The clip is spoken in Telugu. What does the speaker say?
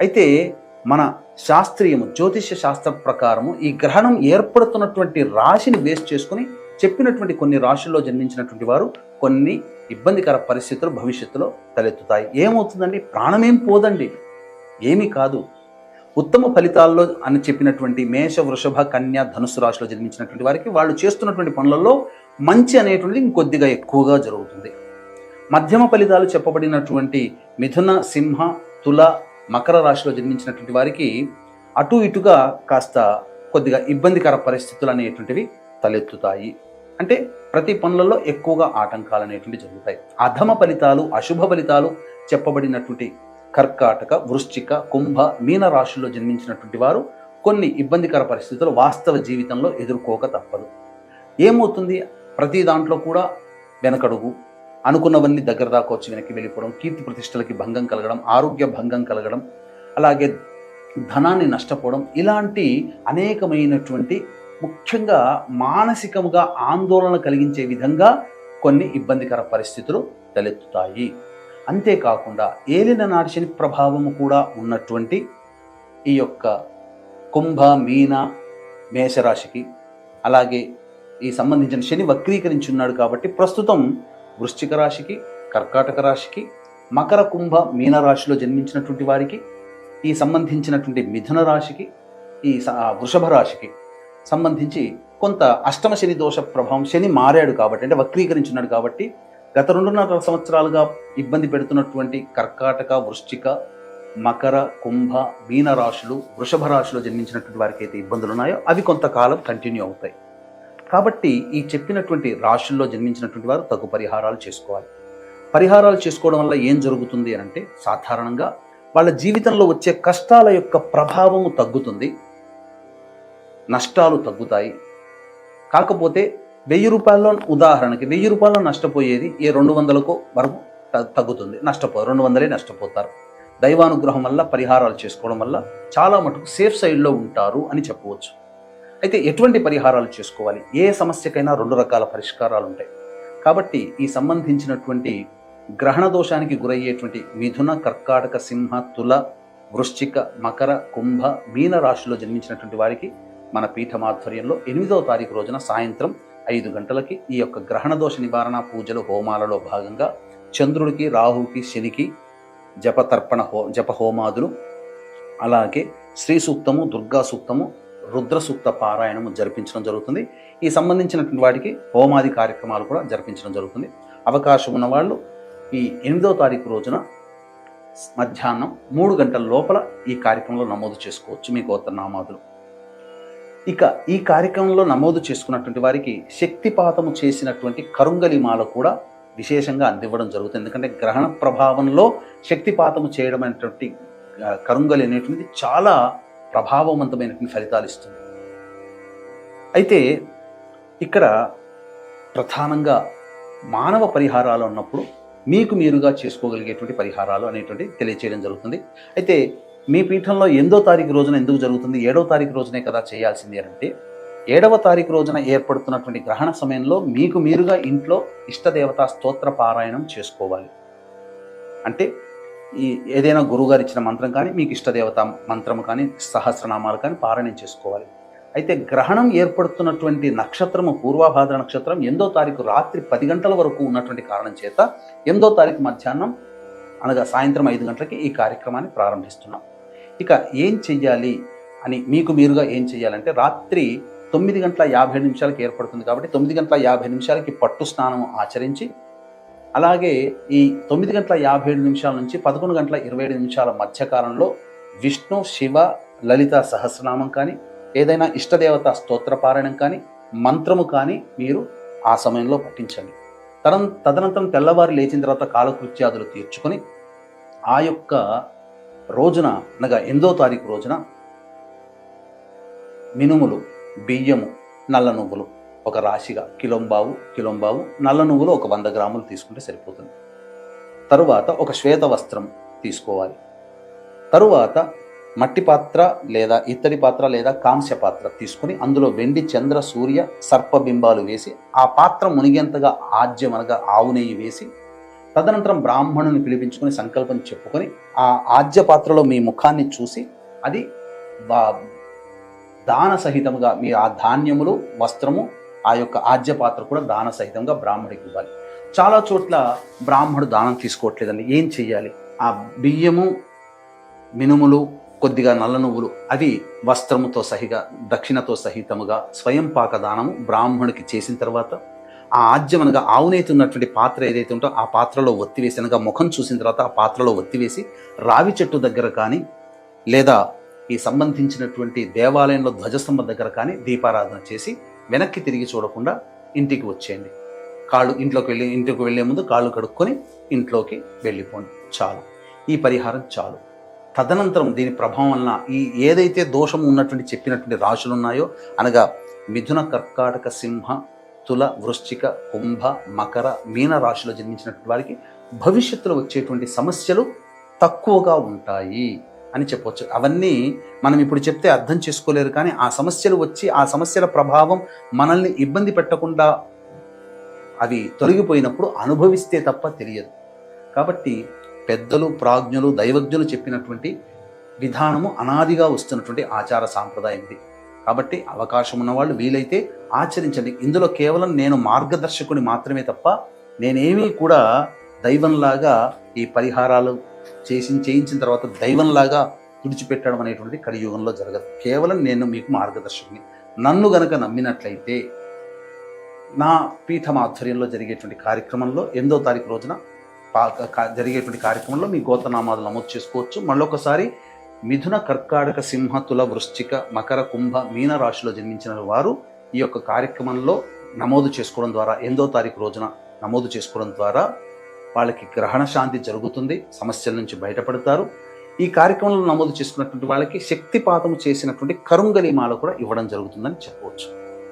అయితే మన శాస్త్రీయము జ్యోతిష్య శాస్త్ర ప్రకారము ఈ గ్రహణం ఏర్పడుతున్నటువంటి రాశిని బేస్ చేసుకుని చెప్పినటువంటి కొన్ని రాశుల్లో జన్మించినటువంటి వారు కొన్ని ఇబ్బందికర పరిస్థితులు భవిష్యత్తులో తలెత్తుతాయి. ఏమవుతుందండి? ప్రాణమేం పోదండి. ఏమీ కాదు. ఉత్తమ ఫలితాల్లో అని చెప్పినటువంటి మేష వృషభ కన్య ధనుసు రాశిలో జన్మించినటువంటి వారికి వాళ్ళు చేస్తున్నటువంటి పనులలో మంచి అనేటువంటిది ఇంకొద్దిగా ఎక్కువగా జరుగుతుంది. మధ్యమ ఫలితాలు చెప్పబడినటువంటి మిథున సింహ తుల మకర రాశిలో జన్మించినటువంటి వారికి అటు ఇటుగా కాస్త కొద్దిగా ఇబ్బందికర పరిస్థితులు అనేటువంటివి తలెత్తుతాయి. అంటే ప్రతి పనులలో ఎక్కువగా ఆటంకాలు అనేటువంటివి జరుగుతాయి. అధమ ఫలితాలు అశుభ ఫలితాలు చెప్పబడినటువంటి కర్కాటక వృశ్చిక కుంభ మీన రాశుల్లో జన్మించినటువంటి వారు కొన్ని ఇబ్బందికర పరిస్థితులు వాస్తవ జీవితంలో ఎదుర్కోక తప్పదు. ఏమవుతుంది? ప్రతి దాంట్లో కూడా వెనకడుగు అనుకున్నవన్నీ దగ్గర దాకా వచ్చి వెనక్కి వెళ్ళిపోవడం కీర్తి ప్రతిష్టలకి భంగం కలగడం ఆరోగ్య భంగం కలగడం అలాగే ధనాన్ని నష్టపోవడం ఇలాంటి అనేకమైనటువంటి ముఖ్యంగా మానసికముగా ఆందోళన కలిగించే విధంగా కొన్ని ఇబ్బందికర పరిస్థితులు తలెత్తుతాయి. అంతేకాకుండా ఏలిన నాటి శని ప్రభావము కూడా ఉన్నటువంటి ఈ యొక్క కుంభ మీన మేషరాశికి అలాగే ఈ సంబంధించిన శని వక్రీకరించి ఉన్నాడు కాబట్టి ప్రస్తుతం వృశ్చిక రాశికి కర్కాటక రాశికి మకర కుంభ మీన రాశిలో జన్మించినటువంటి వారికి ఈ సంబంధించినటువంటి మిథున రాశికి ఈ వృషభ రాశికి సంబంధించి కొంత అష్టమ శని దోష ప్రభావం శని మారాడు కాబట్టి అంటే వక్రీకరించున్నాడు కాబట్టి గత రెండున్నర సంవత్సరాలుగా ఇబ్బంది పెడుతున్నటువంటి కర్కాటక వృశ్చిక మకర కుంభ మీన రాశులు వృషభ రాశిలో జన్మించినటువంటి వారికి అయితే ఇబ్బందులు ఉన్నాయో అవి కొంతకాలం కంటిన్యూ అవుతాయి. కాబట్టి ఈ చెప్పినటువంటి రాశుల్లో జన్మించినటువంటి వారు తగు పరిహారాలు చేసుకోవాలి. పరిహారాలు చేసుకోవడం వల్ల ఏం జరుగుతుంది అని అంటే సాధారణంగా వాళ్ళ జీవితంలో వచ్చే కష్టాల యొక్క ప్రభావము తగ్గుతుంది. నష్టాలు తగ్గుతాయి. కాకపోతే వెయ్యి రూపాయల్లో ఉదాహరణకి వెయ్యి రూపాయల్లో నష్టపోయేది ఏ రెండు వందలకు వరకు తగ్గుతుంది. నష్టపో రెండు వందలే నష్టపోతారు. దైవానుగ్రహం వల్ల పరిహారాలు చేసుకోవడం వల్ల చాలా మటుకు సేఫ్ సైడ్లో ఉంటారు అని చెప్పవచ్చు. అయితే ఎటువంటి పరిహారాలు చేసుకోవాలి? ఏ సమస్యకైనా రెండు రకాల పరిష్కారాలు ఉంటాయి. కాబట్టి ఈ సంబంధించినటువంటి గ్రహణ దోషానికి గురయ్యేటువంటి మిథున కర్కాటక సింహ తుల వృశ్చిక మకర కుంభ మీన రాశిలో జన్మించినటువంటి వారికి మన పీఠమాధ్వర్యంలో ఎనిమిదవ తారీఖు రోజున సాయంత్రం ఐదు గంటలకి ఈ యొక్క గ్రహణ దోష నివారణ పూజలు హోమాలలో భాగంగా చంద్రుడికి రాహుకి శనికి జపతర్పణ హో జప హోమాదులు అలాగే శ్రీ సూక్తము దుర్గా సూక్తము రుద్రసూక్త పారాయణము జరిపించడం జరుగుతుంది. ఈ సంబంధించినటువంటి వాటికి హోమాది కార్యక్రమాలు కూడా జరిపించడం జరుగుతుంది. అవకాశం ఉన్నవాళ్ళు ఈ ఎనిమిదో తారీఖు రోజున మధ్యాహ్నం మూడు గంటల లోపల ఈ కార్యక్రమంలో నమోదు చేసుకోవచ్చు మీ గోత్ర నామాదులు ఇక ఈ కార్యక్రమంలో నమోదు చేసుకున్నటువంటి వారికి శక్తిపాతము చేసినటువంటి కరుంగలి మాల కూడా విశేషంగా అందివ్వడం జరుగుతుంది. ఎందుకంటే గ్రహణ ప్రభావంలో శక్తిపాతము చేయడం అనేటువంటి కరుంగలి అనేటువంటిది చాలా ప్రభావవంతమైనటువంటి ఫలితాలు ఇస్తుంది. అయితే ఇక్కడ ప్రధానంగా మానవ పరిహారాలు ఉన్నప్పుడు మీకు మీరుగా చేసుకోగలిగేటువంటి పరిహారాలు అనేటువంటి తెలియచేయడం జరుగుతుంది. అయితే మీ పీఠంలో ఎనిమిదో తారీఖు రోజున ఎందుకు జరుగుతుంది? ఏడవ తారీఖు రోజునే కదా చేయాల్సింది అంటే ఏడవ తారీఖు రోజున ఏర్పడుతున్నటువంటి గ్రహణ సమయంలో మీకు మీరుగా ఇంట్లో ఇష్టదేవతా స్తోత్ర పారాయణం చేసుకోవాలి. అంటే ఈ ఏదైనా గురువుగారు ఇచ్చిన మంత్రం కానీ మీకు ఇష్టదేవత మంత్రం కానీ సహస్రనామాలు కానీ పారాయణం చేసుకోవాలి. అయితే గ్రహణం ఏర్పడుతున్నటువంటి నక్షత్రము పూర్వాభాద్ర నక్షత్రం ఎనిమిదో తారీఖు రాత్రి పది గంటల వరకు ఉన్నటువంటి కారణం చేత ఎనిమిదో తారీఖు మధ్యాహ్నం అనగా సాయంత్రం ఐదు గంటలకి ఈ కార్యక్రమాన్ని ప్రారంభిస్తున్నాం. ఇక ఏం చెయ్యాలి అని మీకు మీరుగా ఏం చెయ్యాలంటే రాత్రి తొమ్మిది గంటల యాభై నిమిషాలకి ఏర్పడుతుంది కాబట్టి తొమ్మిది గంటల యాభై నిమిషాలకి పట్టు స్నానం ఆచరించి అలాగే ఈ తొమ్మిది గంటల యాభై ఏడు నిమిషాల నుంచి పదకొండు గంటల ఇరవై ఏడు నిమిషాల మధ్యకాలంలో విష్ణు శివ లలిత సహస్రనామం కానీ ఏదైనా ఇష్టదేవత స్తోత్ర పారాయణం కానీ మంత్రము కానీ మీరు ఆ సమయంలో పఠించండి. తరం తదనంతరం తెల్లవారు లేచిన తర్వాత కాలకృత్యాదులు తీర్చుకొని ఆ యొక్క రోజున అనగా ఎనిమిదో తారీఖు రోజున మినుములు బియ్యము నల్ల నువ్వులు ఒక రాశిగా కిలోంబావు కిలోంబావు నల్ల నువ్వులు ఒక వంద గ్రాములు తీసుకుంటే సరిపోతుంది. తరువాత ఒక శ్వేత వస్త్రం తీసుకోవాలి. తరువాత మట్టి పాత్ర లేదా ఇత్తడి పాత్ర లేదా కాంస్య పాత్ర తీసుకుని అందులో వెండి చంద్ర సూర్య సర్పబింబాలు వేసి ఆ పాత్ర మునిగేంతగా ఆజ్యం అనగా ఆవు నెయ్యి వేసి తదనంతరం బ్రాహ్మణుని పిలిపించుకొని సంకల్పం చెప్పుకొని ఆ ఆజ్య పాత్రలో మీ ముఖాన్ని చూసి అది దాన సహితముగా మీ ఆ ధాన్యములు వస్త్రము ఆ యొక్క ఆజ్య పాత్ర కూడా దాన సహితంగా బ్రాహ్మడికి ఇవ్వాలి. చాలా చోట్ల బ్రాహ్మడు దానం తీసుకోవట్లేదండి. ఏం చెయ్యాలి? ఆ బియ్యము మినుములు కొద్దిగా నల్ల నువ్వులు అవి వస్త్రముతో సహిగా దక్షిణతో సహితముగా స్వయం పాక దానము బ్రాహ్మణుడికి చేసిన తర్వాత ఆ ఆజ్యం అనగా ఆవునేతి ఉన్నటువంటి పాత్ర ఏదైతే ఉంటో ఆ పాత్రలో ఒత్తివేసి అనగా ముఖం చూసిన తర్వాత ఆ పాత్రలో ఒత్తివేసి రావి చెట్టు దగ్గర కానీ లేదా ఈ సంబంధించినటువంటి దేవాలయంలో ధ్వజస్తంభం దగ్గర కానీ దీపారాధన చేసి వెనక్కి తిరిగి చూడకుండా ఇంటికి వచ్చేయండి. కాళ్ళు ఇంట్లోకి వెళ్ళి ఇంటికి వెళ్ళే ముందు కాళ్ళు కడుక్కొని ఇంట్లోకి వెళ్ళిపోండి. చాలు. ఈ పరిహారం చాలు. తదనంతరం దీని ప్రభావం వలన ఈ ఏదైతే దోషం ఉన్నటువంటి చెప్పినటువంటి రాశులు ఉన్నాయో అనగా మిథున కర్కాటక సింహ తుల వృశ్చిక కుంభ మకర మీన రాశిలో జన్మించినటువంటి వారికి భవిష్యత్తులో వచ్చేటువంటి సమస్యలు తక్కువగా ఉంటాయి. అని చెప్పవచ్చు అవన్నీ మనం ఇప్పుడు చెప్తే అర్థం చేసుకోలేరు కానీ ఆ సమస్యలు వచ్చి ఆ సమస్యల ప్రభావం మనల్ని ఇబ్బంది పెట్టకుండా అవి తొలగిపోయినప్పుడు అనుభవిస్తే తప్ప తెలియదు. కాబట్టి పెద్దలు ప్రాజ్ఞులు దైవజ్ఞులు చెప్పినటువంటి విధానము అనాదిగా వస్తున్నటువంటి ఆచార సాంప్రదాయం ఇది కాబట్టి అవకాశం ఉన్నవాళ్ళు వీలైతే ఆచరించండి. ఇందులో కేవలం నేను మార్గదర్శకుని మాత్రమే తప్ప నేనేమీ కూడా దైవంలాగా ఈ పరిహారాలు చేసి చేయించిన తర్వాత దైవంలాగా తుడిచిపెట్టడం అనేటువంటిది కలియుగంలో జరగదు. కేవలం నేను మీకు మార్గదర్శకుని. నన్ను గనక నమ్మినట్లయితే నా పీఠం ఆధ్వర్యంలో జరిగేటువంటి కార్యక్రమంలో ఎనిమిదో తారీఖు రోజున జరిగేటువంటి కార్యక్రమంలో మీ గోతనామాలు నమోదు చేసుకోవచ్చు. మళ్ళొకసారి మిథున కర్కాటక సింహ తుల వృశ్చిక మకర కుంభ మీన రాశిలో జన్మించిన వారు ఈ యొక్క కార్యక్రమంలో నమోదు చేసుకోవడం ద్వారా ఎనిమిదో తారీఖు రోజున నమోదు చేసుకోవడం ద్వారా వాళ్ళకి గ్రహణ శాంతి జరుగుతుంది సమస్యల నుంచి బయటపడతారు. ఈ కార్యక్రమంలో నమోదు చేసుకున్నటువంటి వాళ్ళకి శక్తిపాతం చేసినటువంటి కరుంగలి మాల కూడా ఇవ్వడం జరుగుతుందని చెప్పవచ్చు.